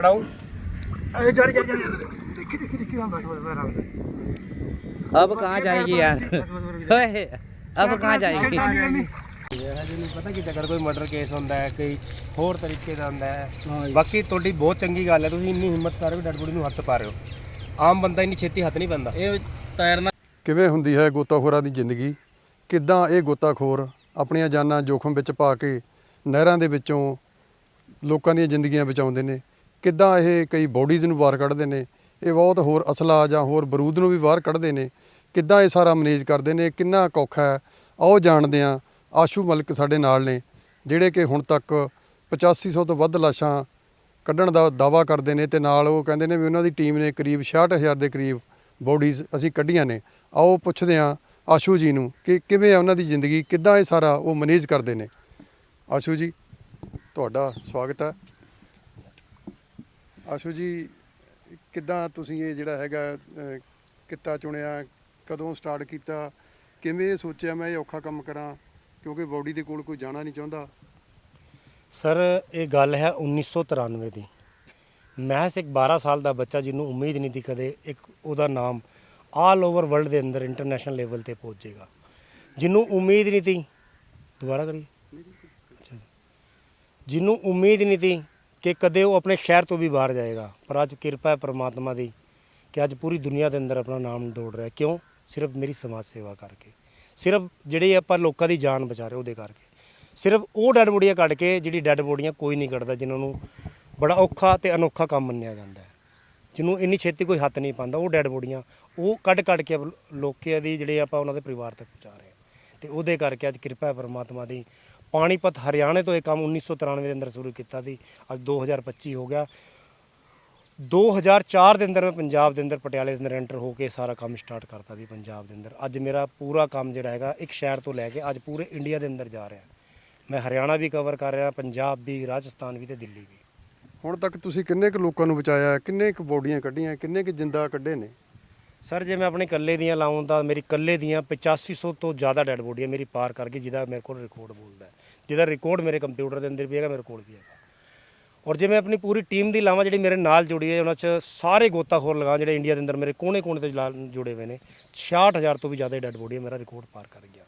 पढ़ाऊं अरे जा जा जा देखिए देखिए देखिए बस बस बस आराम से अब कहाँ जाएगी यार ओए, अब कहाँ जाएगी ਇਹ ਹਜੇ ਨਹੀਂ ਪਤਾ ਕਿ ਚੱਕਰ ਕੋਈ ਮਰਡਰ ਕੇਸ ਹੁੰਦਾ ਹੈ ਕੋਈ ਹੋਰ ਤਰੀਕੇ ਦਾ ਹੁੰਦਾ ਹੈ ਬਾਕੀ ਤੁਹਾਡੀ ਬਹੁਤ ਚੰਗੀ ਗੱਲ ਹੈ ਤੁਸੀਂ ਇੰਨੀ ਹਿੰਮਤ ਕਰ ਰਹੇ ਹੋ ਡੈਡ ਬੋਡੀ ਨੂੰ ਹੱਥ ਪਾ ਰਹੇ ਹੋ ਆਮ ਬੰਦਾ ਇੰਨੀ ਛੇਤੀ ਹੱਥ ਨਹੀਂ ਪਾਉਂਦਾ ਇਹ ਤੈਰਨਾ ਕਿਵੇਂ ਹੁੰਦੀ ਹੈ ਗੋਤਾਖੋਰਾਂ ਦੀ ਜ਼ਿੰਦਗੀ ਕਿੱਦਾਂ ਇਹ ਗੋਤਾਖੋਰ ਆਪਣੀਆਂ ਜਾਨਾਂ ਜੋਖਮ ਵਿੱਚ ਪਾ ਕੇ ਨਹਿਰਾਂ ਦੇ ਵਿੱਚੋਂ ਲੋਕਾਂ ਦੀਆਂ ਜ਼ਿੰਦਗੀਆਂ ਬਚਾਉਂਦੇ ਨੇ ਕਿੱਦਾਂ ਇਹ ਕਈ ਬੋਡੀਜ਼ ਨੂੰ ਬਾਹਰ ਕੱਢਦੇ ਨੇ, ਇਹ ਬਹੁਤ ਹੋਰ ਅਸਲਾ ਜਾਂ ਹੋਰ ਬਰੂਦ ਨੂੰ ਵੀ ਬਾਹਰ ਕੱਢਦੇ ਨੇ, ਕਿੱਦਾਂ ਇਹ ਸਾਰਾ ਮੈਨੇਜ ਕਰਦੇ ਨੇ ਕਿੰਨਾ ਔਖਾ ਹੈ, ਆਓ ਜਾਣਦੇ ਹਾਂ, ਆਸ਼ੂ ਮਲਕ ਸਾਡੇ ਨਾਲ ਨੇ, ਜਿਹੜੇ ਕਿ ਹੁਣ ਤੱਕ 8500 ਤੋਂ ਵੱਧ ਲਾਸ਼ਾਂ ਕੱਢਣ ਦਾ ਦਾਵਾ ਕਰਦੇ ਨੇ ਤੇ ਨਾਲ ਉਹ ਕਹਿੰਦੇ ਨੇ ਵੀ ਉਹਨਾਂ ਦੀ ਟੀਮ ਨੇ ਕਰੀਬ 66000 ਦੇ ਕਰੀਬ ਬੋਡੀਜ਼ ਅਸੀਂ ਕੱਢੀਆਂ ਨੇ। ਆਓ ਪੁੱਛਦੇ ਹਾਂ ਆਸ਼ੂ ਜੀ ਨੂੰ ਕਿ ਕਿਵੇਂ ਆ ਉਹਨਾਂ ਦੀ ਜ਼ਿੰਦਗੀ, ਕਿੱਦਾਂ ਇਹ ਸਾਰਾ ਉਹ ਮੈਨੇਜ ਕਰਦੇ ਨੇ। ਆਸ਼ੂ ਜੀ, ਤੁਹਾਡਾ ਸਵਾਗਤ ਹੈ। ਆਸ਼ੂ ਜੀ, ਕਿੱਦਾਂ ਤੁਸੀਂ ਇਹ ਜਿਹੜਾ ਹੈਗਾ ਕਿੱਤਾ ਚੁਣਿਆ, ਕਦੋਂ ਸਟਾਰਟ ਕੀਤਾ, ਕਿਵੇਂ ਸੋਚਿਆ ਮੈਂ ਇਹ ਔਖਾ ਕੰਮ ਕਰਾਂ, ਕਿਉਂਕਿ ਬੋਡੀ ਦੇ ਕੋਲ ਕੋਈ ਜਾਣਾ ਨਹੀਂ ਚਾਹੁੰਦਾ? ਸਰ ਇਹ ਗੱਲ ਹੈ 1993 ਦੀ। ਮਹਿਸ ਇੱਕ 12 ਸਾਲ ਦਾ ਬੱਚਾ ਜਿਹਨੂੰ ਉਮੀਦ ਨਹੀਂ ਸੀ ਕਦੇ ਇੱਕ ਉਹਦਾ ਨਾਮ ਆਲ ਓਵਰ ਵਰਲਡ ਦੇ ਅੰਦਰ ਇੰਟਰਨੈਸ਼ਨਲ ਲੈਵਲ ਤੇ ਪਹੁੰਚੇਗਾ ਜਿਹਨੂੰ ਉਮੀਦ ਨਹੀਂ ਸੀ, ਦੁਬਾਰਾ ਕਰੀਏ। ਜਿਹਨੂੰ ਉਮੀਦ ਨਹੀਂ ਸੀ ਕਿ ਕਦੇ ਉਹ ਆਪਣੇ ਸ਼ਹਿਰ ਤੋਂ ਵੀ ਬਾਹਰ ਜਾਏਗਾ। ਪਰ ਅੱਜ ਕਿਰਪਾ ਹੈ ਪ੍ਰਮਾਤਮਾ ਦੀ ਕਿ ਅੱਜ ਪੂਰੀ ਦੁਨੀਆ ਦੇ ਅੰਦਰ ਆਪਣਾ ਨਾਮ ਦੌੜ ਰਿਹਾ। ਕਿਉਂ? ਸਿਰਫ ਮੇਰੀ ਸਮਾਜ ਸੇਵਾ ਕਰਕੇ। ਸਿਰਫ ਜਿਹੜੇ ਆਪਾਂ ਲੋਕਾਂ ਦੀ ਜਾਨ ਬਚਾ ਰਹੇ ਉਹਦੇ ਕਰਕੇ। ਸਿਰਫ ਉਹ ਡੈੱਡ ਬੋਡੀਆਂ ਕੱਢ ਕੇ ਜਿਹੜੀ ਡੈੱਡ ਬੋਡੀਆਂ ਕੋਈ ਨਹੀਂ ਕੱਢਦਾ, ਜਿਨ੍ਹਾਂ ਨੂੰ ਬੜਾ ਔਖਾ ਤੇ ਅਨੋਖਾ ਕੰਮ ਮੰਨਿਆ ਜਾਂਦਾ ਹੈ। ਜਿਹਨੂੰ ਇੰਨੀ ਛੇਤੀ ਕੋਈ ਹੱਥ ਨਹੀਂ ਪਾਉਂਦਾ, ਉਹ ਡੈੱਡ ਬੋਡੀਆਂ ਉਹ ਕੱਢ ਕੱਢ ਕੇ ਅਪ- ਲੋਕਾਂ ਦੀ ਜਿਹੜੇ ਆਪਾਂ ਉਹਨਾਂ ਦੇ ਪਰਿਵਾਰ ਤੱਕ ਪਹੁੰਚਾ ਰਹੇ ਹਾਂ। ਤੇ ਉਹਦੇ ਕਰਕੇ ਅੱਜ ਕਿਰਪਾ ਹੈ ਪਰਮਾਤਮਾ ਦੀ ਪਾਣੀਪਤ ਹਰਿਆਣੇ ਤੋਂ ਇਹ ਕੰਮ 1993 ਦੇ ਅੰਦਰ ਸ਼ੁਰੂ ਕੀਤਾ ਸੀ। ਅੱਜ 2025 ਹੋ ਗਿਆ। 2004 ਦੇ ਅੰਦਰ ਮੈਂ ਪੰਜਾਬ ਦੇ ਅੰਦਰ ਪਟਿਆਲੇ ਦੇ ਅੰਦਰ ਐਂਟਰ ਹੋ ਕੇ ਸਾਰਾ ਕੰਮ ਸਟਾਰਟ ਕਰਤਾ ਸੀ ਪੰਜਾਬ ਦੇ ਅੰਦਰ। ਅੱਜ ਮੇਰਾ ਪੂਰਾ ਕੰਮ ਜਿਹੜਾ ਹੈਗਾ, ਇੱਕ ਸ਼ਹਿਰ ਤੋਂ ਲੈ ਕੇ ਅੱਜ ਪੂਰੇ ਇੰਡੀਆ ਦੇ ਅੰਦਰ ਜਾ ਰਿਹਾ। ਮੈਂ ਹਰਿਆਣਾ ਵੀ ਕਵਰ ਕਰ ਰਿਹਾ, ਪੰਜਾਬ ਵੀ, ਰਾਜਸਥਾਨ ਵੀ ਤੇ ਦਿੱਲੀ ਵੀ। ਹੁਣ ਤੱਕ ਤੁਸੀਂ ਕਿੰਨੇ ਕੁ ਲੋਕਾਂ ਨੂੰ ਬਚਾਇਆ, ਕਿੰਨੇ ਕੁ ਬੋਡੀਆਂ ਕੱਢੀਆਂ, ਕਿੰਨੇ ਕੁ ਜਿੰਦਾ ਕੱਢੇ ਨੇ? ਸਰ ਜੇ ਮੈਂ ਆਪਣੇ ਇਕੱਲੇ ਦੀਆਂ ਲਾਉਂ ਤਾਂ ਮੇਰੀ ਇਕੱਲੇ ਦੀਆਂ 8500 ਤੋਂ ਜ਼ਿਆਦਾ ਡੈਡ ਬੋਡੀਆਂ ਮੇਰੀ ਪਾਰ ਕਰ ਗਈ ਜਿਹਦਾ ਮੇਰੇ ਕੋਲ ਰਿਕਾਰਡ ਬੋਲਦਾ ਹੈ। ਜਿਹਦਾ ਰਿਕਾਰਡ ਮੇਰੇ ਕੰਪਿਊਟਰ ਦੇ ਅੰਦਰ ਵੀ ਹੈਗਾ ਮੇਰੇ ਕੋਲ ਵੀ ਹੈਗਾ। ਔਰ ਜੇ ਮੈਂ ਆਪਣੀ ਪੂਰੀ ਟੀਮ ਦੀ ਲਾਵਾਂ ਜਿਹੜੀ ਮੇਰੇ ਨਾਲ ਜੁੜੀ ਹੈ ਉਹਨਾਂ 'ਚ ਸਾਰੇ ਗੋਤਾਖੋਰ ਲਗਾ ਜਿਹੜੇ ਇੰਡੀਆ ਦੇ ਅੰਦਰ ਮੇਰੇ ਕੋਨੇ-ਕੋਨੇ ਤੇ ਲਾ- ਜੁੜੇ ਹੋਏ ਨੇ 66000 ਤੋਂ ਵੀ ਜ਼ਿਆਦਾ ਡੈਡ ਬੋਡੀਆਂ ਮੇਰਾ ਰਿਕਾਰਡ ਪਾਰ ਕਰ ਗਿਆ।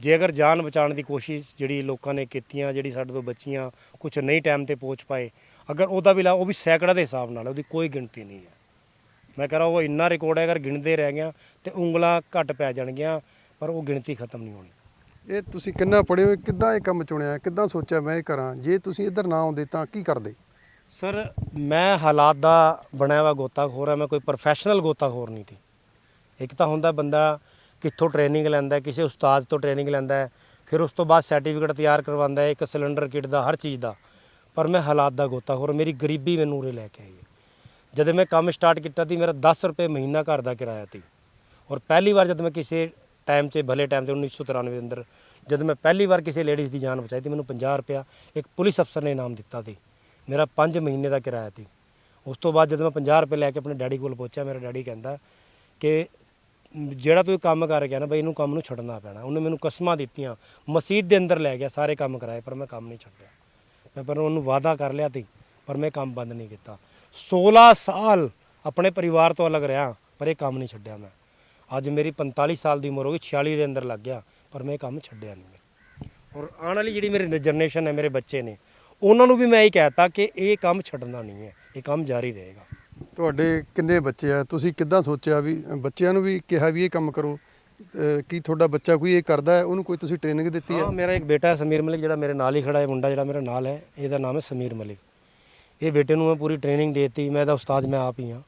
ਜੇ ਅਗਰ ਜਾਨ ਬਚਾਉਣ ਦੀ ਕੋਸ਼ਿਸ਼ ਜਿਹੜੀ ਲੋਕਾਂ ਨੇ ਕੀਤੀਆਂ ਜਿਹੜੀ ਸਾਡੇ ਤੋਂ ਬੱਚੀਆਂ ਕੁਝ ਨਹੀਂ ਟਾਈਮ ਤੇ ਪਹੁੰਚ ਪਾਏ ਅਗਰ ਉਹਦਾ ਵੀ ਲਾ ਉਹ ਵੀ ਸੈਂਕੜਾ ਦੇ ਹਿਸਾਬ ਨਾਲ ਹੈ, ਉਹਦੀ ਕੋਈ ਗਿਣਤੀ ਨਹੀਂ ਹੈ। ਮੈਂ ਕਹ ਰਹਾ ਉਹ ਇੰਨਾ ਰਿਕਾਰਡ ਹੈ ਅਗਰ ਗਿਣਦੇ ਰਹਿ ਗਿਆ ਤੇ ਉਂਗਲਾਂ ਘੱਟ ਪੈ ਜਾਣਗੀਆਂ ਪਰ ਉਹ ਗਿਣਤੀ ਖਤਮ ਨਹੀਂ ਹੋਣੀ। ਇਹ ਤੁਸੀਂ ਕਿੰਨਾ ਪੜ੍ਹੇ ਹੋ ਕਿੱਦਾਂ ਇਹ ਕੰਮ ਚੁਣਿਆ ਕਿੱਦਾਂ ਸੋਚਿਆ ਮੈਂ ਇਹ ਕਰਾਂ? ਜੇ ਤੁਸੀਂ ਇੱਧਰ ਨਾ ਆਉਂਦੇ ਤਾਂ ਕੀ ਕਰਦੇ? ਸਰ ਮੈਂ ਹਾਲਾਤ ਦਾ ਬਣਿਆ ਹੋਇਆ ਗੋਤਾਖੋਰ ਹੈ ਮੈਂ ਕੋਈ ਪ੍ਰੋਫੈਸ਼ਨਲ ਗੋਤਾਖੋਰ ਨਹੀਂ ਸੀ। ਇੱਕ ਤਾਂ ਹੁੰਦਾ ਬੰਦਾ ਕਿੱਥੋਂ ਟ੍ਰੇਨਿੰਗ ਲੈਂਦਾ ਕਿਸੇ ਉਸਤਾਦ ਤੋਂ ਟ੍ਰੇਨਿੰਗ ਲੈਂਦਾ ਫਿਰ ਉਸ ਤੋਂ ਬਾਅਦ ਸਰਟੀਫਿਕੇਟ ਤਿਆਰ ਕਰਵਾਉਂਦਾ ਇੱਕ ਸਿਲੰਡਰ ਕਿਟ ਦਾ ਹਰ ਚੀਜ਼ ਦਾ। ਪਰ ਮੈਂ ਹਾਲਾਤ ਦਾ ਗੋਤਾਖੋਰ ਮੇਰੀ ਗਰੀਬੀ ਮੈਨੂੰ ਉਰੇ ਲੈ ਕੇ ਆਈ ਹੈ। ਜਦੋਂ ਮੈਂ ਕੰਮ ਸਟਾਰਟ ਕੀਤਾ ਸੀ, ਮੇਰਾ 10 ਰੁਪਏ ਮਹੀਨਾ ਘਰ ਦਾ ਕਿਰਾਇਆ ਸੀ। ਔਰ ਪਹਿਲੀ ਵਾਰ ਜਦੋਂ ਮੈਂ ਕਿਸੇ ਟਾਈਮ 'ਚ, ਭਲੇ ਟਾਈਮ 'ਚ 1993 ਦੇ ਅੰਦਰ ਜਦੋਂ ਮੈਂ ਪਹਿਲੀ ਵਾਰ ਕਿਸੇ ਲੇਡੀਜ਼ ਦੀ ਜਾਨ ਬਚਾਈ ਤੀ ਮੈਨੂੰ 50 ਰੁਪਇਆ ਇੱਕ ਪੁਲਿਸ ਅਫਸਰ ਨੇ ਇਨਾਮ ਦਿੱਤਾ ਸੀ। ਮੇਰਾ 5 ਮਹੀਨੇ ਦਾ ਕਿਰਾਇਆ ਸੀ। ਉਸ ਤੋਂ ਬਾਅਦ ਜਦੋਂ ਮੈਂ 50 ਰੁਪਏ ਲੈ ਕੇ ਆਪਣੇ ਡੈਡੀ ਕੋਲ ਪਹੁੰਚਿਆ, ਮੇਰਾ ਡੈਡੀ ਕਹਿੰਦਾ ਕਿ ਜਿਹੜਾ ਤੂੰ ਕੰਮ ਕਰ ਗਿਆ ਨਾ ਬਈ, ਇਹਨੂੰ ਕੰਮ ਨੂੰ ਛੱਡਣਾ ਪੈਣਾ। ਉਹਨੇ ਮੈਨੂੰ ਕਸਮਾਂ ਦਿੱਤੀਆਂ। ਮਸਜਿਦ ਦੇ ਅੰਦਰ ਲੈ ਗਿਆ ਸਾਰੇ ਕੰਮ ਕਰਾਏ, ਪਰ ਮੈਂ ਕੰਮ ਨਹੀਂ ਛੱਡਿਆ। ਮੈਂ ਪਰ ਉਹਨੂੰ ਵਾਅਦਾ ਕਰ ਲਿਆ ਤੀ ਪਰ ਮੈਂ ਕੰਮ ਬੰਦ ਨਹੀਂ ਕੀਤਾ। 16 ਸਾਲ ਆਪਣੇ ਪਰਿਵਾਰ ਤੋਂ ਅਲੱਗ ਰਿਹਾ ਪਰ ਇਹ ਕੰਮ ਨਹੀਂ ਛੱਡਿਆ ਮੈਂ। ਅੱਜ ਮੇਰੀ 45 ਸਾਲ ਦੀ ਉਮਰ ਹੋ ਗਈ 46 ਦੇ ਅੰਦਰ ਲੱਗ ਗਿਆ ਪਰ ਮੈਂ ਇਹ ਕੰਮ ਛੱਡਿਆ ਨਹੀਂ। ਔਰ ਆਉਣ ਵਾਲੀ ਜਿਹੜੀ ਮੇਰੀ ਜਨਰੇਸ਼ਨ ਹੈ ਮੇਰੇ ਬੱਚੇ ਨੇ ਉਹਨਾਂ ਨੂੰ ਵੀ ਮੈਂ ਇਹ ਕਹਿਤਾ ਕਿ ਇਹ ਕੰਮ ਛੱਡਣਾ ਨਹੀਂ ਹੈ ਇਹ ਕੰਮ ਜਾਰੀ ਰਹੇਗਾ। ਤੁਹਾਡੇ ਕਿੰਨੇ ਬੱਚੇ ਆ? ਤੁਸੀਂ ਕਿੱਦਾਂ ਸੋਚਿਆ ਵੀ ਬੱਚਿਆਂ ਨੂੰ ਵੀ ਕਿਹਾ ਵੀ ਇਹ ਕੰਮ ਕਰੋ? ਕੀ ਤੁਹਾਡਾ ਬੱਚਾ ਕੋਈ ਇਹ ਕਰਦਾ ਹੈ? ਉਹਨੂੰ ਕੋਈ ਤੁਸੀਂ ਟ੍ਰੇਨਿੰਗ ਦਿੱਤੀ ਹੈ? ਹਾਂ ਮੇਰਾ ਇੱਕ ਬੇਟਾ ਹੈ ਸਮੀਰ ਮਲਿਕ ਜਿਹੜਾ ਮੇਰੇ ਨਾਲ ਹੀ ਖੜਾ ਹੈ ਮੁੰਡਾ ਜਿਹੜਾ ਮੇਰੇ ਨਾਲ ਹੈ ਇਹਦਾ ਨਾਮ ਹੈ ਸਮੀਰ ਮਲਿਕ। ਇਹ ਬੇਟੇ ਨੂੰ ਮੈਂ ਪੂਰੀ ਟ੍ਰੇਨਿੰਗ ਦੇਤੀ, ਮੈਂ ਇਹਦਾ ਉਸਤਾਦ, ਮੈਂ ਆਪ ਹੀ ਹਾਂ।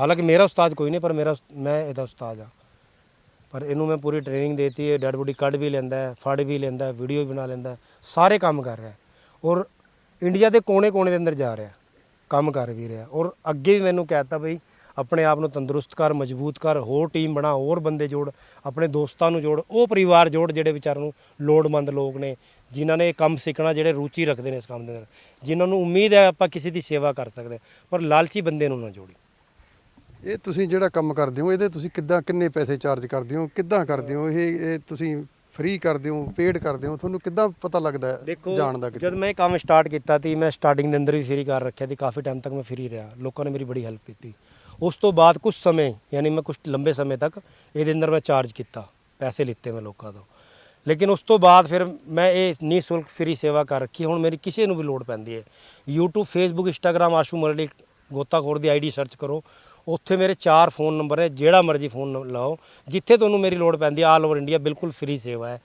ਹਾਲਾਂਕਿ ਮੇਰਾ ਉਸਤਾਦ ਕੋਈ ਨਹੀਂ, ਪਰ ਮੇਰਾ ਮੈਂ ਇਹਦਾ ਉਸਤਾਦ ਹਾਂ। ਪਰ ਇਹਨੂੰ ਮੈਂ ਪੂਰੀ ਟ੍ਰੇਨਿੰਗ ਦੇਤੀ, ਇਹ ਡੈਡ ਬੋਡੀ ਕੱਢ ਵੀ ਲੈਂਦਾ ਹੈ, ਫੜ ਵੀ ਲੈਂਦਾ ਹੈ ਵੀਡੀਓ ਵੀ ਬਣਾ ਲੈਂਦਾ ਸਾਰੇ ਕੰਮ ਕਰ ਰਿਹਾ ਔਰ ਇੰਡੀਆ ਦੇ ਕੋਨੇ-ਕੋਨੇ ਦੇ ਅੰਦਰ ਜਾ ਰਿਹਾ ਕੰਮ ਕਰ ਵੀ ਰਿਹਾ ਔਰ ਅੱਗੇ ਵੀ ਮੈਨੂੰ ਕਹਿਤਾ ਬਈ, ਆਪਣੇ ਆਪ ਨੂੰ ਤੰਦਰੁਸਤ ਕਰ, ਮਜ਼ਬੂਤ ਕਰ, ਹੋਰ ਟੀਮ ਬਣਾ, ਹੋਰ ਬੰਦੇ ਜੋੜ, ਆਪਣੇ ਦੋਸਤਾਂ ਨੂੰ ਜੋੜ, ਉਹ ਪਰਿਵਾਰ ਜੋੜ ਜਿਹੜੇ ਵਿਚਾਰਾਂ ਨੂੰ ਲੋੜਮੰਦ ਲੋਕ ਨੇ ਜਿਨ੍ਹਾਂ ਨੇ ਇਹ ਕੰਮ ਸਿੱਖਣਾ ਜਿਹੜੇ ਰੁਚੀ ਰੱਖਦੇ ਨੇ ਇਸ ਕੰਮ ਦੇ ਅੰਦਰ। ਜਿਨ੍ਹਾਂ ਨੂੰ ਉਮੀਦ ਹੈ ਆਪਾਂ ਕਿਸੇ ਦੀ ਸੇਵਾ ਕਰ ਸਕਦੇ ਹਾਂ, ਪਰ ਲਾਲਚੀ ਬੰਦੇ ਨੂੰ ਨਾ ਜੋੜੀ। ਇਹ ਤੁਸੀਂ ਜਿਹੜਾ ਕੰਮ ਕਰਦੇ ਹੋ ਇਹਦੇ ਤੁਸੀਂ ਕਿੱਦਾਂ ਕਿੰਨੇ ਪੈਸੇ ਚਾਰਜ ਕਰਦੇ ਹੋ ਕਿੱਦਾਂ ਕਰਦੇ ਹੋ? ਇਹ ਇਹ ਤੁਸੀਂ ਫ੍ਰੀ ਕਰਦੇ ਹੋ ਪੇਡ ਕਰਦੇ ਹੋ ਤੁਹਾਨੂੰ ਕਿੱਦਾਂ ਪਤਾ ਲੱਗਦਾ ਹੈ ਦੇਖੋ ਜਾਣ ਦਾ ਕਿਤੇ ਜਦ ਮੈਂ ਇਹ ਕੰਮ ਸਟਾਰਟ ਕੀਤਾ ਸੀ ਮੈਂ ਸਟਾਰਟਿੰਗ ਦੇ ਅੰਦਰ ਵੀ ਫ੍ਰੀ ਕਰ ਰੱਖਿਆ ਸੀ ਕਾਫੀ ਟਾਈਮ ਤੱਕ ਮੈਂ ਫ੍ਰੀ ਰਿਹਾ। ਲੋਕਾਂ ਨੇ ਮੇਰੀ ਬੜੀ ਹੈਲਪ ਕੀਤੀ। ਉਸ ਤੋਂ ਬਾਅਦ ਕੁਝ ਸਮੇਂ ਯਾਨੀ ਮੈਂ ਕੁਝ ਲੰਬੇ ਸਮੇਂ ਤੱਕ ਇਹਦੇ ਅੰਦਰ ਮੈਂ ਚਾਰਜ ਕੀਤਾ ਪੈਸੇ ਲਿੱਤੇ ਮੈਂ ਲੋਕਾਂ ਤੋਂ। ਲੇਕਿਨ ਉਸ ਤੋਂ ਬਾਅਦ ਫਿਰ ਮੈਂ ਇਹ ਨਿਸ਼ੁਲਕ ਫ੍ਰੀ ਸੇਵਾ ਕਰ ਰੱਖੀ, ਹੁਣ ਮੇਰੀ ਕਿਸੇ ਨੂੰ ਵੀ ਲੋੜ ਪੈਂਦੀ ਹੈ। YouTube, Facebook, Instagram, ਆਸ਼ੂ ਮਰਲੀ ਗੋਤਾਖੋਰ ਦੀ ਆਈਡੀ ਸਰਚ ਕਰੋ। ਉੱਥੇ ਮੇਰੇ ਚਾਰ ਫੋਨ ਨੰਬਰ ਹੈ, ਜਿਹੜਾ ਮਰਜ਼ੀ ਫੋਨ ਲਾਓ। ਜਿੱਥੇ ਤੁਹਾਨੂੰ ਮੇਰੀ ਲੋੜ ਪੈਂਦੀ ਹੈ ਆਲ ਓਵਰ ਇੰਡੀਆ ਬਿਲਕੁਲ ਫ੍ਰੀ ਸੇਵਾ ਹੈ।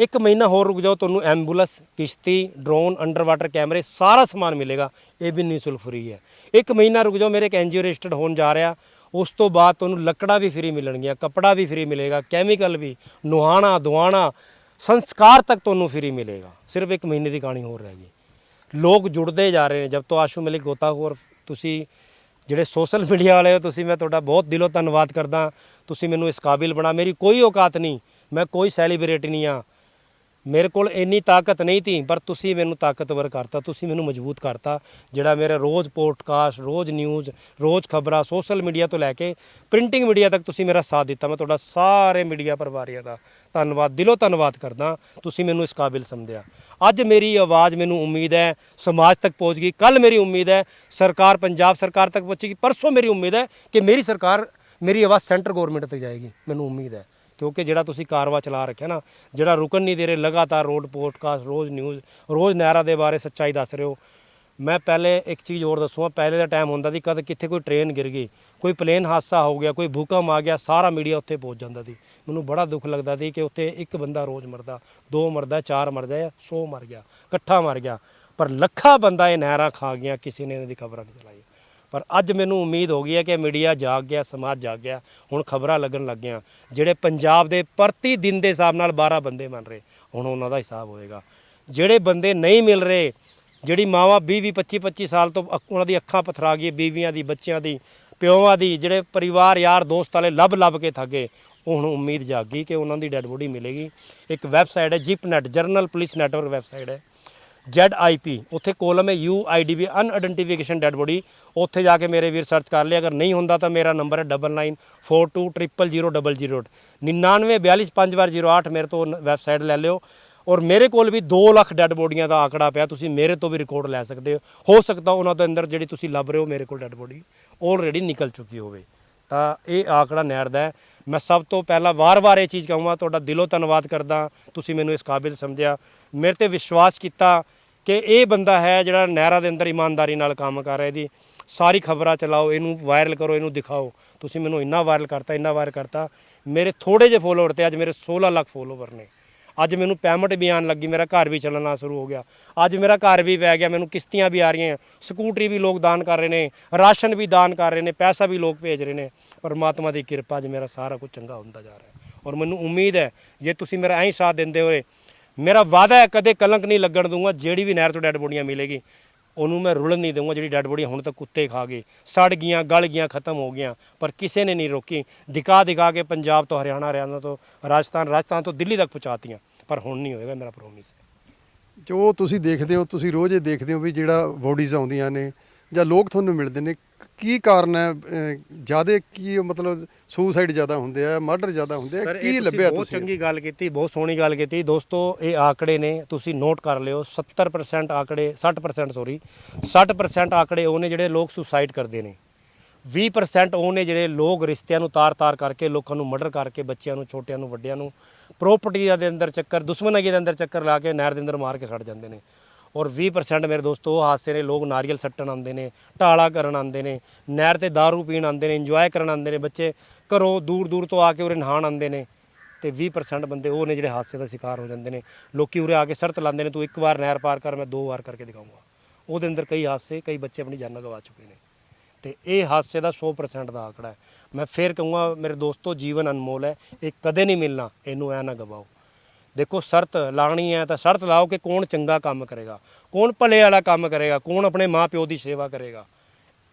ਇੱਕ ਮਹੀਨਾ ਹੋਰ ਰੁਕ ਜਾਓ, ਤੁਹਾਨੂੰ ਐਂਬੂਲੈਂਸ ਕਿਸ਼ਤੀ ਡਰੋਨ ਅੰਡਰ ਵਾਟਰ ਕੈਮਰੇ ਸਾਰਾ ਸਮਾਨ ਮਿਲੇਗਾ। ਇਹ ਵੀ ਨਿਸ਼ੁਲਕ ਫ੍ਰੀ ਹੈ। ਇੱਕ ਮਹੀਨਾ ਰੁਕ ਜਾਓ, ਮੇਰੇ ਇੱਕ ਐਨਜੀਓ ਰਜਿਸਟਰਡ ਹੋਣ ਜਾ ਰਿਹਾ। ਉਸ ਤੋਂ ਬਾਅਦ ਤੁਹਾਨੂੰ ਲੱਕੜਾਂ ਵੀ ਫ੍ਰੀ ਮਿਲਣਗੀਆਂ, ਕੱਪੜਾ ਵੀ ਫ੍ਰੀ ਮਿਲੇਗਾ ਕੈਮੀਕਲ ਵੀ, ਨੁਹਾਣਾ ਦੁਆਣਾ ਸੰਸਕਾਰ ਤੱਕ ਤੁਹਾਨੂੰ ਫ੍ਰੀ ਮਿਲੇਗਾ। ਸਿਰਫ ਇੱਕ ਮਹੀਨੇ ਦੀ ਕਹਾਣੀ ਹੋਰ ਰਹਿ ਗਈ। ਲੋਕ ਜੁੜਦੇ ਜਾ ਰਹੇ ਨੇ। ਜਦ ਤੋਂ ਆਸ਼ੂ ਮਲਿਕ ਗੋਤਾਖੋਰ ਤੁਸੀਂ ਜਿਹੜੇ ਸੋਸ਼ਲ ਮੀਡੀਆ ਵਾਲੇ ਹੋ, ਤੁਸੀਂ, ਮੈਂ ਤੁਹਾਡਾ ਬਹੁਤ ਦਿਲੋਂ ਧੰਨਵਾਦ ਕਰਦਾ। ਤੁਸੀਂ ਮੈਨੂੰ ਇਸ ਕਾਬਿਲ ਬਣਾ। ਮੇਰੀ ਕੋਈ ਔਕਾਤ ਨਹੀਂ। ਮੈਂ ਕੋਈ ਸੈਲੀਬ੍ਰਿਟੀ ਨਹੀਂ ਆ ਮੇਰੇ ਕੋਲ ਇੰਨੀ ਤਾਕਤ ਨਹੀਂ ਤੀ ਪਰ ਤੁਸੀਂ ਮੈਨੂੰ ਤਾਕਤਵਰ ਕਰਤਾ, ਤੁਸੀਂ ਮੈਨੂੰ ਮਜ਼ਬੂਤ ਕਰਤਾ, ਜਿਹੜਾ ਮੇਰਾ ਰੋਜ਼ ਪੋਡਕਾਸਟ, ਰੋਜ਼ ਨਿਊਜ਼, ਰੋਜ਼ ਖਬਰਾਂ ਸੋਸ਼ਲ ਮੀਡੀਆ ਤੋਂ ਲੈ ਕੇ ਪ੍ਰਿੰਟਿੰਗ ਮੀਡੀਆ ਤੱਕ ਤੁਸੀਂ ਮੇਰਾ ਸਾਥ ਦਿੱਤਾ। ਮੈਂ ਤੁਹਾਡਾ ਸਾਰੇ ਮੀਡੀਆ ਪਰਿਵਾਰੀਆਂ ਦਾ ਧੰਨਵਾਦ, ਦਿਲੋਂ ਧੰਨਵਾਦ ਕਰਦਾ, ਤੁਸੀਂ ਮੈਨੂੰ ਇਸ ਕਾਬਿਲ ਸਮਝਿਆ। ਅੱਜ ਮੇਰੀ ਆਵਾਜ਼ ਮੈਨੂੰ ਉਮੀਦ ਹੈ ਸਮਾਜ ਤੱਕ ਪਹੁੰਚ ਗਈ ਕੱਲ ਮੇਰੀ ਉਮੀਦ ਹੈ ਸਰਕਾਰ, ਪੰਜਾਬ ਸਰਕਾਰ ਤੱਕ ਪਹੁੰਚੇਗੀ, ਪਰਸੋਂ ਮੇਰੀ ਉਮੀਦ ਹੈ ਕਿ ਮੇਰੀ ਸਰਕਾਰ ਮੇਰੀ ਆਵਾਜ਼ ਸੈਂਟਰ ਗਵਰਨਮੈਂਟ ਤੱਕ ਜਾਏਗੀ, ਮੈਨੂੰ ਉਮੀਦ ਹੈ। ਕਿਉਂਕਿ ਜਿਹੜਾ ਤੁਸੀਂ ਕਾਰਵਾ ਚਲਾ ਰੱਖਿਆ ਨਾ, ਜਿਹੜਾ ਰੁਕਣ ਨਹੀਂ ਦੇ ਰਹੇ, ਲਗਾਤਾਰ ਰੋਡ ਪੋਡਕਾਸਟ ਰੋਜ਼ ਨਿਊਜ਼ ਰੋਜ਼ ਨਹਿਰਾ ਦੇ ਬਾਰੇ ਸੱਚਾਈ ਦੱਸ ਰਹੇ ਹੋ। ਮੈਂ ਪਹਿਲੇ ਇੱਕ ਚੀਜ਼ ਹੋਰ ਦੱਸੂਗਾ ਪਹਿਲੇ ਦਾ ਟਾਈਮ ਹੁੰਦਾ ਸੀ, ਕਦ ਕਿੱਥੇ ਕੋਈ ਟ੍ਰੇਨ ਗਿਰ ਗਈ, ਕੋਈ ਪਲੇਨ ਹਾਦਸਾ ਹੋ ਗਿਆ, ਕੋਈ ਭੂਕੰਪ ਆ ਗਿਆ, ਸਾਰਾ ਮੀਡੀਆ ਉੱਥੇ ਪਹੁੰਚ ਜਾਂਦਾ ਸੀ। ਮੈਨੂੰ ਬੜਾ ਦੁੱਖ ਲੱਗਦਾ ਸੀ ਕਿ ਉੱਥੇ ਇੱਕ ਬੰਦਾ ਰੋਜ਼ ਮਰਦਾ, ਦੋ ਮਰਦਾ, ਚਾਰ ਮਰਦਾ ਜਾਂ 100 ਮਰ ਗਿਆ, ਇਕੱਠਾ ਮਰ ਗਿਆ। ਪਰ ਲੱਖਾਂ ਬੰਦਾ ਇਹ ਨਹਿਰਾਂ ਖਾ ਗਿਆ, ਕਿਸੇ ਨੇ ਇਹਨਾਂ ਦੀ ਖਬਰਾਂ ਨਹੀਂ ਚਲਾਈ। ਪਰ ਅੱਜ ਮੈਨੂੰ ਉਮੀਦ ਹੋ ਗਈ ਹੈ ਕਿ ਮੀਡੀਆ ਜਾਗ ਗਿਆ, ਸਮਾਜ ਜਾਗ ਗਿਆ। ਹੁਣ ਖਬਰਾਂ ਲੱਗਣ ਲੱਗ ਗਿਆ ਜਿਹੜੇ ਪੰਜਾਬ ਦੇ ਪ੍ਰਤੀ ਦਿਨ ਦੇ ਹਿਸਾਬ ਨਾਲ 12 ਬੰਦੇ ਮੰਨ ਰਹੇ, ਹੁਣ ਉਹਨਾਂ ਦਾ ਹਿਸਾਬ ਹੋਏਗਾ। ਜਿਹੜੇ ਬੰਦੇ ਨਹੀਂ ਮਿਲ ਰਹੇ, ਜਿਹੜੀ ਮਾਵਾਂ 20 20 25 25 ਸਾਲ ਤੋਂ ਅੱਖ- ਉਹਨਾਂ ਦੀ ਅੱਖਾਂ ਪਥਰਾ ਗਈ ਬੀਵੀਆਂ ਦੀ, ਬੱਚਿਆਂ ਦੀ, ਪਿਓਵਾਂ ਦੀ, ਜਿਹੜੇ ਪਰਿਵਾਰ, ਯਾਰ, ਦੋਸਤ ਵਾਲੇ ਲੱਭ ਲੱਭ ਕੇ ਥੱਕੇ ਉਹ ਹੁਣ ਉਮੀਦ ਜਾਗ ਗਈ ਕਿ ਉਹਨਾਂ ਦੀ ਡੈੱਡ ਬੋਡੀ ਮਿਲੇਗੀ। ਇੱਕ ਵੈਬਸਾਈਟ ਹੈ, ZIPNET, general police network website ਹੈ। ZIP ਉੱਥੇ ਕੋਲਮ ਹੈ UIDB ਅਨਆਇਡੈਂਟੀਫਿਕੇਸ਼ਨ ਡੈਡ ਬੋਡੀ ਉੱਥੇ ਜਾ ਕੇ ਮੇਰੇ ਵੀਰ ਸਰਚ ਕਰ ਲਿਆ ਅਗਰ ਨਹੀਂ ਹੁੰਦਾ ਤਾਂ ਮੇਰਾ ਨੰਬਰ ਹੈ 9942000008 99424508 ਮੇਰੇ ਤੋਂ ਵੈਬਸਾਈਟ ਲੈ ਲਿਓ। ਔਰ ਮੇਰੇ ਕੋਲ ਵੀ 2 ਲੱਖ ਡੈਡ ਬੋਡੀਆਂ ਦਾ ਆંકੜਾ ਪਿਆ, ਤੁਸੀਂ ਮੇਰੇ ਤੋਂ ਵੀ ਰਿਕਾਰਡ ਲੈ ਸਕਦੇ ਹੋ। ਹੋ ਸਕਦਾ ਉਹਨਾਂ ਦੇ ਅੰਦਰ ਜਿਹੜੀ ਤੁਸੀਂ ਲੱਭ ਰਹੇ ਹੋ, ਮੇਰੇ ਕੋਲ ਡੈਡ ਬੋਡੀ ਆਲਰੇਡੀ ਨਿਕਲ ਚੁੱਕੀ ਹੋਵੇ। ਇਹ ਆਕੜਾ ਨੈਰਦਾ ਹੈ। ਮੈਂ ਸਭ ਤੋਂ ਪਹਿਲਾਂ ਵਾਰ-ਵਾਰ ਇਹ ਚੀਜ਼ ਕਹੂੰਗਾ, ਤੁਹਾਡਾ ਦਿਲੋਂ ਧੰਨਵਾਦ ਕਰਦਾ, ਤੁਸੀਂ ਮੈਨੂੰ ਇਸ ਕਾਬਿਲ ਸਮਝਿਆ। ਮੇਰੇ ਤੇ ਵਿਸ਼ਵਾਸ ਕੀਤਾ ਕਿ ਇਹ ਬੰਦਾ ਹੈ ਜਿਹੜਾ ਨਹਿਰਾਂ ਦੇ ਅੰਦਰ ਇਮਾਨਦਾਰੀ ਨਾਲ ਕੰਮ ਕਰ ਰਿਹਾ ਇਹਦੀ ਸਾਰੀ ਖਬਰਾਂ ਚਲਾਓ, ਇਹਨੂੰ ਵਾਇਰਲ ਕਰੋ, ਇਹਨੂੰ ਦਿਖਾਓ। ਤੁਸੀਂ ਮੈਨੂੰ ਇੰਨਾ ਵਾਇਰਲ ਕਰਤਾ, ਇੰਨਾ ਵਾਇਰਲ ਕਰਤਾ। ਮੇਰੇ ਥੋੜੇ ਜਿਹੇ ਫੋਲੋਅਰ ਤੇ ਅੱਜ ਮੇਰੇ 16 ਲੱਖ ਫੋਲੋਵਰ ਨੇ। ਅੱਜ ਮੈਨੂੰ ਪੈਮੈਂਟ ਵੀ ਆਉਣ ਲੱਗੀ, ਮੇਰਾ ਘਰ ਵੀ ਚੱਲਣਾ ਸ਼ੁਰੂ ਹੋ ਗਿਆ। ਅੱਜ ਮੇਰਾ ਘਰ ਵੀ ਪੈ ਗਿਆ, ਮੈਨੂੰ ਕਿਸ਼ਤੀਆਂ ਵੀ ਆ ਰਹੀਆਂ ਸਕੂਟਰੀ ਵੀ ਲੋਕ ਦਾਨ ਕਰ ਰਹੇ ਨੇ, ਰਾਸ਼ਨ ਵੀ ਦਾਨ ਕਰ ਰਹੇ ਨੇ, ਪੈਸਾ ਵੀ ਲੋਕ ਭੇਜ ਰਹੇ ਨੇ। ਪਰਮਾਤਮਾ ਦੀ ਕਿਰਪਾ 'ਚ ਮੇਰਾ ਸਾਰਾ ਕੁਝ ਚੰਗਾ ਹੁੰਦਾ ਜਾ ਰਿਹਾ ਹੈ। ਔਰ ਮੈਨੂੰ ਉਮੀਦ ਹੈ, ਜੇ ਤੁਸੀਂ ਮੇਰਾ ਐਂ ਸਾਥ ਦਿੰਦੇ ਹੋਏ, ਮੇਰਾ ਵਾਅਦਾ ਹੈ ਕਦੇ ਕਲੰਕ ਨਹੀਂ ਲੱਗਣ ਦੂੰਗਾ ਜਿਹੜੀ ਵੀ ਨਹਿਰ ਤੋਂ ਡੈੱਡ ਬੋਡੀਆਂ ਮਿਲੇਗੀ। ਉਹਨੂੰ ਮੈਂ ਰੁਲਣ ਨਹੀਂ ਦਊਂਗਾ ਜਿਹੜੀ ਡੈਡ ਬੋਡੀ ਹੁਣ ਤੱਕ ਕੁੱਤੇ ਖਾ ਗਏ। ਸੜ ਗਈਆਂ, ਗਲ ਗਈਆਂ, ਖਤਮ ਹੋ ਗਈਆਂ। ਪਰ ਕਿਸੇ ਨੇ ਨਹੀਂ ਰੋਕੀ। ਦਿਖਾ ਦਿਖਾ ਕੇ ਪੰਜਾਬ ਤੋਂ ਹਰਿਆਣਾ ਹਰਿਆਣਾ ਤੋਂ ਰਾਜਸਥਾਨ ਰਾਜਸਥਾਨ ਤੋਂ ਦਿੱਲੀ ਤੱਕ ਪਹੁੰਚਾਤੀਆਂ। ਪਰ ਹੁਣ ਨਹੀਂ ਹੋਏਗਾ, ਮੇਰਾ ਪ੍ਰੋਮਿਸ ਜੋ ਤੁਸੀਂ ਦੇਖਦੇ ਹੋ, ਤੁਸੀਂ ਰੋਜ਼ ਇਹ ਦੇਖਦੇ ਹੋ ਵੀ ਜਿਹੜਾ ਬੋਡੀਜ਼ ਆਉਂਦੀਆਂ ਨੇ ਜਾਂ ਲੋਕ ਤੁਹਾਨੂੰ ਮਿਲਦੇ ਨੇ ਕੀ ਕਾਰਨ ਹੈ? ਜ਼ਿਆਦਾ ਕੀ ਮਤਲਬ ਸੁਸਾਈਡ ਜ਼ਿਆਦਾ ਹੁੰਦੇ ਆ ਮਰਡਰ ਜ਼ਿਆਦਾ ਹੁੰਦੇ ਆ? ਕੀ ਲੱਭਿਆ ਤੁਸੀਂ? ਬਹੁਤ ਚੰਗੀ ਗੱਲ ਕੀਤੀ ਬਹੁਤ ਸੋਹਣੀ ਗੱਲ ਕੀਤੀ। ਦੋਸਤੋ ਇਹ ਆંકੜੇ ਨੇ ਤੁਸੀਂ ਨੋਟ ਕਰ ਲਿਓ 70% ਆંકੜੇ 60% ਸੌਰੀ 60% ਆંકੜੇ ਉਹ ਜਿਹੜੇ ਲੋਕ ਸੁਸਾਈਡ ਕਰਦੇ ਨੇ। 20% ਉਹ ਨੇ ਜਿਹੜੇ ਲੋਕ ਰਿਸ਼ਤਿਆਂ ਨੂੰ ਤਾਰ-ਤਾਰ ਕਰਕੇ ਲੋਕਾਂ ਨੂੰ ਮਰਡਰ ਕਰਕੇ ਬੱਚਿਆਂ ਨੂੰ ਛੋਟਿਆਂ ਨੂੰ ਵੱਡਿਆਂ ਨੂੰ ਪ੍ਰੋਪਰਟੀ ਦੇ ਅੰਦਰ ਚੱਕਰ ਦੁਸ਼ਮਣਾਂ ਦੇ ਅੰਦਰ ਚੱਕਰ ਲਾ ਕੇ ਨਹਿਰ ਦੇ ਅੰਦਰ ਮਾਰ ਕੇ ਸੜ ਜਾਂਦੇ ਨੇ। ਔਰ 20% ਮੇਰੇ ਦੋਸਤੋ, ਉਹ ਹਾਦਸੇ ਨੇ ਲੋਕ ਨਾਰੀਅਲ ਸੱਟਣ ਆਉਂਦੇ ਨੇ, ਢਾਲਾ ਕਰਨ ਆਉਂਦੇ ਨੇ, ਨਹਿਰ ਤੇ दारू ਪੀਣ ਆਉਂਦੇ ਨੇ ਇੰਜੋਏ ਕਰਨ ਆਉਂਦੇ ਨੇ ਬੱਚੇ, ਘਰੋਂ ਦੂਰ ਦੂਰ ਤੋਂ ਆ ਕੇ ਉਰੇ ਨਹਾਣ ਆਉਂਦੇ ਨੇ ਤੇ 20% ਬੰਦੇ ਉਹ ਨੇ ਜਿਹੜੇ ਹਾਦਸੇ ਦਾ ਸ਼ਿਕਾਰ ਹੋ ਜਾਂਦੇ ਨੇ। ਲੋਕੀ ਉਰੇ ਆ ਕੇ ਸ਼ਰਤ ਲਾਉਂਦੇ ਨੇ, ਤੂੰ ਇੱਕ ਵਾਰ ਨਹਿਰ ਪਾਰ ਕਰ, ਮੈਂ ਦੋ ਵਾਰ ਕਰਕੇ ਦਿਖਾਉਂਗਾ। ਉਹਦੇ ਅੰਦਰ ਕਈ ਹਾਦਸੇ, ਕਈ ਬੱਚੇ ਆਪਣੀ ਜਾਨਾਂ ਗਵਾ ਚੁੱਕੇ ਨੇ। ਤੇ ਇਹ ਹਾਦਸੇ ਦਾ 100% ਦਾ ਆਕੜਾ ਹੈ। ਮੈਂ ਫੇਰ ਕਹੂੰਗਾ, ਮੇਰੇ ਦੋਸਤੋ, ਜੀਵਨ ਅਨਮੋਲ ਹੈ, ਇਹ ਕਦੇ ਨਹੀਂ ਮਿਲਣਾ, ਇਹਨੂੰ ਐ ਨਾ ਗਵਾਓ। ਦੇਖੋ ਸ਼ਰਤ ਲਾਣੀ ਹੈ ਤਾਂ ਸ਼ਰਤ ਲਾਓ ਕਿ ਕੌਣ ਚੰਗਾ ਕੰਮ ਕਰੇਗਾ, ਕੌਣ ਭਲੇ ਵਾਲਾ ਕੰਮ ਕਰੇਗਾ, ਕੌਣ ਆਪਣੇ ਮਾਪਿਓ ਦੀ ਸੇਵਾ ਕਰੇਗਾ।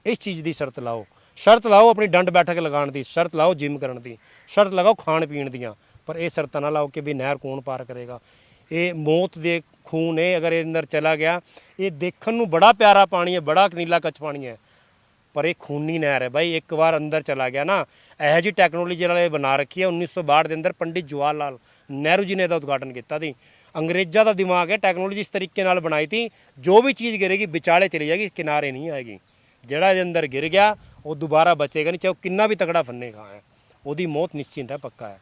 ਇਸ ਚੀਜ਼ ਦੀ ਸ਼ਰਤ ਲਾਓ। ਸ਼ਰਤ ਲਾਓ ਆਪਣੀ ਡੰਡ ਬੈਠਕ ਲਗਾਉਣ ਦੀ, ਸ਼ਰਤ ਲਾਓ ਜਿਮ ਕਰਨ ਦੀ, ਸ਼ਰਤ ਲਗਾਓ ਖਾਣ ਪੀਣ ਦੀਆਂ, ਪਰ ਇਹ ਸ਼ਰਤਾਂ ਨਾ ਲਾਓ ਕਿ ਵੀ ਨਹਿਰ ਕੌਣ ਪਾਰ ਕਰੇਗਾ। ਇਹ ਮੌਤ ਦੇ ਖੂਨ ਹੈ ਅਗਰ ਇਹ ਅੰਦਰ ਚਲਾ ਗਿਆ, ਇਹ ਦੇਖਣ ਨੂੰ ਬੜਾ ਪਿਆਰਾ ਪਾਣੀ ਹੈ, ਬੜਾ ਨੀਲਾ ਕੱਚ ਪਾਣੀ ਹੈ, ਪਰ ਇਹ ਖੂਨੀ ਨਹਿਰ ਹੈ ਬਾਈ, ਇੱਕ ਵਾਰ ਅੰਦਰ ਚਲਾ ਗਿਆ ਨਾ, ਇਹੋ ਜੀ ਟੈਕਨੋਲੋਜੀ ਨਾਲ ਇਹ ਬਣਾ ਰੱਖੀ ਹੈ 1962 ਦੇ ਅੰਦਰ ਪੰਡਿਤ ਜਵਾਹਰ ਲਾਲ ਨਹਿਰੂ ਜੀ ਨੇ ਇਹਦਾ ਉਦਘਾਟਨ ਕੀਤਾ ਸੀ। ਅੰਗਰੇਜ਼ਾਂ ਦਾ ਦਿਮਾਗ ਹੈ, ਟੈਕਨੋਲੋਜੀ ਇਸ ਤਰੀਕੇ ਨਾਲ ਬਣਾਈ ਤੀ ਜੋ ਵੀ ਚੀਜ਼ ਗਿਰੇਗੀ, ਵਿਚਾਲੇ ਚਲੀ ਜਾਏਗੀ, ਕਿਨਾਰੇ ਨਹੀਂ ਆਏਗੀ। ਜਿਹੜਾ ਇਹਦੇ ਅੰਦਰ ਗਿਰ ਗਿਆ, ਉਹ ਦੁਬਾਰਾ ਬਚੇਗਾ ਨਹੀਂ, ਚਾਹੇ ਉਹ ਕਿੰਨਾ ਵੀ ਤਕੜਾ ਫੰਨੇ ਖਾ ਹੈ, ਉਹਦੀ ਮੌਤ ਨਿਸ਼ਚਿੰਤ ਹੈ, ਪੱਕਾ ਹੈ।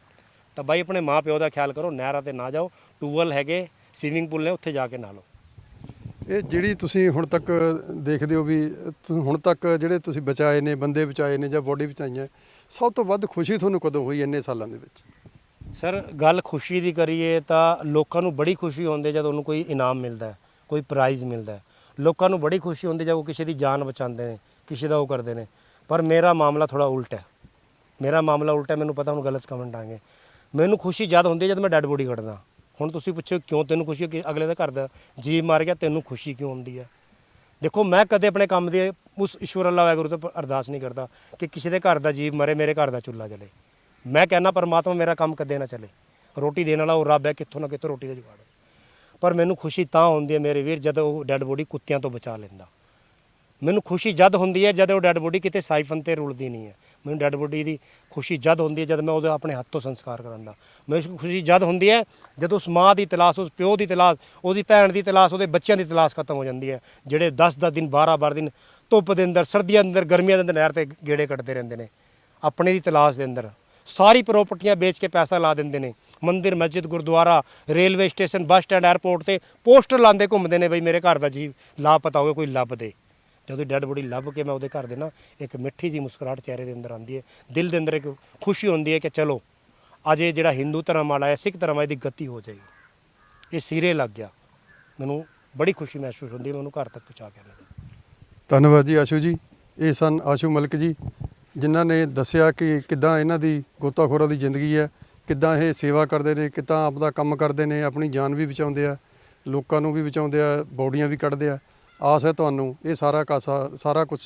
ਤਾਂ ਬਾਈ, ਆਪਣੇ ਮਾਂ ਪਿਓ ਦਾ ਖਿਆਲ ਕਰੋ, ਨਹਿਰਾਂ ਤੇ ਨਾ ਜਾਓ, ਟੂਵਲ ਹੈਗੇ ਸਵੀਮਿੰਗ ਪੂਲ ਨੇ, ਉੱਥੇ ਜਾ ਕੇ ਨਾ ਲਓ। ਇਹ ਜਿਹੜੀ ਤੁਸੀਂ ਹੁਣ ਤੱਕ ਦੇਖਦੇ ਹੋ ਵੀ ਹੁਣ ਤੱਕ ਜਿਹੜੇ ਤੁਸੀਂ ਬਚਾਏ ਨੇ, ਬੰਦੇ ਬਚਾਏ ਨੇ ਜਾਂ ਬੋਡੀ ਬਚਾਈਆਂ, ਸਭ ਤੋਂ ਵੱਧ ਖੁਸ਼ੀ ਤੁਹਾਨੂੰ ਕਦੋਂ ਹੋਈ ਇੰਨੇ ਸਾਲਾਂ ਦੇ ਵਿੱਚ? ਸਰ, ਗੱਲ ਖੁਸ਼ੀ ਦੀ ਕਰੀਏ ਤਾਂ ਲੋਕਾਂ ਨੂੰ ਬੜੀ ਖੁਸ਼ੀ ਹੁੰਦੀ ਹੈ ਜਦ ਉਹਨੂੰ ਕੋਈ ਇਨਾਮ ਮਿਲਦਾ ਕੋਈ ਪ੍ਰਾਈਜ਼ ਮਿਲਦਾ ਲੋਕਾਂ ਨੂੰ ਬੜੀ ਖੁਸ਼ੀ ਹੁੰਦੀ ਜਦ ਉਹ ਕਿਸੇ ਦੀ ਜਾਨ ਬਚਾਉਂਦੇ ਨੇ, ਕਿਸੇ ਦਾ ਉਹ ਕਰਦੇ ਨੇ। ਪਰ ਮੇਰਾ ਮਾਮਲਾ ਥੋੜਾ ਉਲਟ ਹੈ। ਮੇਰਾ ਮਾਮਲਾ ਉਲਟ ਹੈ, ਮੈਨੂੰ ਪਤਾ ਹੁਣ ਗਲਤ ਕਮੈਂਟ ਆਣਗੇ ਮੈਨੂੰ ਖੁਸ਼ੀ ਜਦ ਹੁੰਦੀ ਹੈ ਜਦ ਮੈਂ ਡੈੱਡ ਬੋਡੀ ਕੱਢਦਾ। ਹੁਣ ਤੁਸੀਂ ਪੁੱਛੋ ਕਿਉਂ ਤੈਨੂੰ ਖੁਸ਼ੀ ਕਿ ਅਗਲੇ ਦਾ ਘਰ ਦਾ ਜੀਵ ਮਾਰ ਗਿਆ, ਤੈਨੂੰ ਖੁਸ਼ੀ ਕਿਉਂ ਹੁੰਦੀ ਹੈ? ਦੇਖੋ, ਮੈਂ ਕਦੇ ਆਪਣੇ ਕੰਮ ਦੇ ਉਸ ਈਸ਼ਵਰ ਅੱਲਾ ਵਾਹਿਗੁਰੂ ਤੋਂ ਅਰਦਾਸ ਨਹੀਂ ਕਰਦਾ ਕਿ ਕਿਸੇ ਦੇ ਘਰ ਦਾ ਜੀਵ ਮਰੇ, ਮੇਰੇ ਘਰ ਦਾ ਚੁੱਲ੍ਹਾ ਜਲੇ। ਮੈਂ ਕਹਿੰਦਾ ਪਰਮਾਤਮਾ ਮੇਰਾ ਕੰਮ ਕਦੇ ਨਾ ਚੱਲੇ। ਰੋਟੀ ਦੇਣ ਵਾਲਾ ਉਹ ਰੱਬ ਹੈ, ਕਿੱਥੋਂ ਨਾ ਕਿੱਥੋਂ ਰੋਟੀ ਦਾ ਜੁਗਾੜ ਪਰ ਮੈਨੂੰ ਖੁਸ਼ੀ ਤਾਂ ਹੁੰਦੀ ਹੈ ਮੇਰੇ ਵੀਰ, ਜਦ ਉਹ ਡੈੱਡ ਬੋਡੀ ਕੁੱਤਿਆਂ ਤੋਂ ਬਚਾ ਲੈਂਦਾ। ਮੈਨੂੰ ਖੁਸ਼ੀ ਜਦ ਹੁੰਦੀ ਹੈ ਜਦ ਉਹ ਡੈੱਡ ਬੋਡੀ ਕਿਤੇ ਸਾਈਫਨ ਤੇ ਰੁਲਦੀ ਨਹੀਂ ਹੈ। ਮੈਨੂੰ ਡੈੱਡ ਬੋਡੀ ਦੀ ਖੁਸ਼ੀ ਜਦ ਹੁੰਦੀ ਹੈ ਜਦ ਮੈਂ ਉਹਦੇ ਆਪਣੇ ਹੱਥੋਂ ਸੰਸਕਾਰ ਕਰਾਂਦਾ ਮੈਨੂੰ ਖੁਸ਼ੀ ਜਦ ਹੁੰਦੀ ਹੈ ਜਦ ਉਸ ਮਾਂ ਦੀ ਤਲਾਸ਼, ਉਸ ਪਿਓ ਦੀ ਤਲਾਸ਼, ਉਹਦੀ ਭੈਣ ਦੀ ਤਲਾਸ਼, ਉਹਦੇ ਬੱਚਿਆਂ ਦੀ ਤਲਾਸ਼ ਖਤਮ ਹੋ ਜਾਂਦੀ ਹੈ। ਜਿਹੜੇ 10-10 ਦਿਨ 12-12 ਦਿਨ ਧੁੱਪ ਦੇ ਅੰਦਰ, ਸਰਦੀਆਂ ਦੇ ਅੰਦਰ, ਗਰਮੀਆਂ ਦੇ ਅੰਦਰ ਨਹਿਰ ਤੇ ਗੇੜੇ ਕੱਢਦੇ ਰਹਿੰਦੇ ਨੇ। ਆਪਣੇ ਦੀ ਤਲਾਸ਼ ਦੇ ਅੰਦਰ ਸਾਰੀ ਪ੍ਰਾਪਰਟੀਆਂ ਵੇਚ ਕੇ ਪੈਸਾ ਲਾ ਦਿੰਦੇ ਨੇ। ਮੰਦਿਰ, ਮਸਜਿਦ, Gurdwara, railway station, bus stand airport ਤੇ ਪੋਸਟਰ ਲਾਉਂਦੇ ਘੁੰਮਦੇ ਨੇ ਬਈ ਮੇਰੇ ਘਰ ਦਾ ਜੀਵ ਲਾਪਤਾ ਹੋਵੇ, ਕੋਈ ਲੱਭ ਦੇ ਜਦੋਂ ਡੈੱਡ ਬੋਡੀ ਲੱਭ ਕੇ ਮੈਂ ਉਹਦੇ ਘਰ ਦੇ ਨਾ ਇੱਕ ਮਿੱਠੀ ਜੀ ਮੁਸਕਰਾਹਟ ਚਿਹਰੇ ਦੇ ਅੰਦਰ ਆਉਂਦੀ ਹੈ। ਦਿਲ ਦੇ ਅੰਦਰ ਇੱਕ ਖੁਸ਼ੀ ਹੁੰਦੀ ਹੈ ਕਿ ਚਲੋ, ਅੱਜ ਇਹ ਜਿਹੜਾ ਹਿੰਦੂ ਧਰਮ ਵਾਲਾ ਹੈ, ਸਿੱਖ ਧਰਮ ਵਾਲੇ ਦੀ ਗਤੀ ਹੋ ਜਾਏਗੀ। ਇਹ ਸਿਰੇ ਲੱਗ ਗਿਆ। ਮੈਨੂੰ ਬੜੀ ਖੁਸ਼ੀ ਮਹਿਸੂਸ ਹੁੰਦੀ ਹੈ ਮੈਨੂੰ ਘਰ ਤੱਕ ਪਹੁੰਚਾ ਕੇ ਆਉਂਦਾ। ਧੰਨਵਾਦ ਜੀ ਆਸ਼ੂ ਜੀ। ਇਹ ਸਨ ਆਸ਼ੂ ਮਲਕ ਜੀ। ਜਿਨ੍ਹਾਂ ਨੇ ਦੱਸਿਆ ਕਿ ਕਿੱਦਾਂ ਇਹਨਾਂ ਦੀ ਗੋਤਾਖੋਰਾਂ ਦੀ ਜ਼ਿੰਦਗੀ ਹੈ, ਕਿੱਦਾਂ ਇਹ ਸੇਵਾ ਕਰਦੇ ਨੇ, ਕਿੱਦਾਂ ਆਪਦਾ ਕੰਮ ਕਰਦੇ ਨੇ, ਆਪਣੀ ਜਾਨ ਵੀ ਬਚਾਉਂਦੇ ਆ, ਲੋਕਾਂ ਨੂੰ ਵੀ ਬਚਾਉਂਦੇ ਆ, ਬੌਡੀਆਂ ਵੀ ਕੱਢਦੇ ਆ। ਆਸ ਹੈ ਤੁਹਾਨੂੰ ਇਹ ਸਾਰਾ ਕਾਸਾ, ਸਾਰਾ ਕੁਝ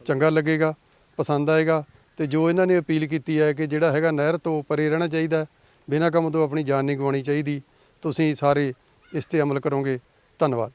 ਚੰਗਾ ਲੱਗੇਗਾ, ਪਸੰਦ ਆਏਗਾ ਤੇ ਜੋ ਇਹਨਾਂ ਨੇ ਅਪੀਲ ਕੀਤੀ ਹੈ ਕਿ ਜਿਹੜਾ ਹੈਗਾ ਨਹਿਰ ਤੋਂ ਪਰੇ ਰਹਿਣਾ ਚਾਹੀਦਾ ਬਿਨਾਂ ਕੰਮ ਤੋਂ ਆਪਣੀ ਜਾਨ ਨਹੀਂ ਗਵਾਉਣੀ ਚਾਹੀਦੀ, ਤੁਸੀਂ ਸਾਰੇ ਇਸ ਤੇ ਅਮਲ ਕਰੋਗੇ। ਧੰਨਵਾਦ।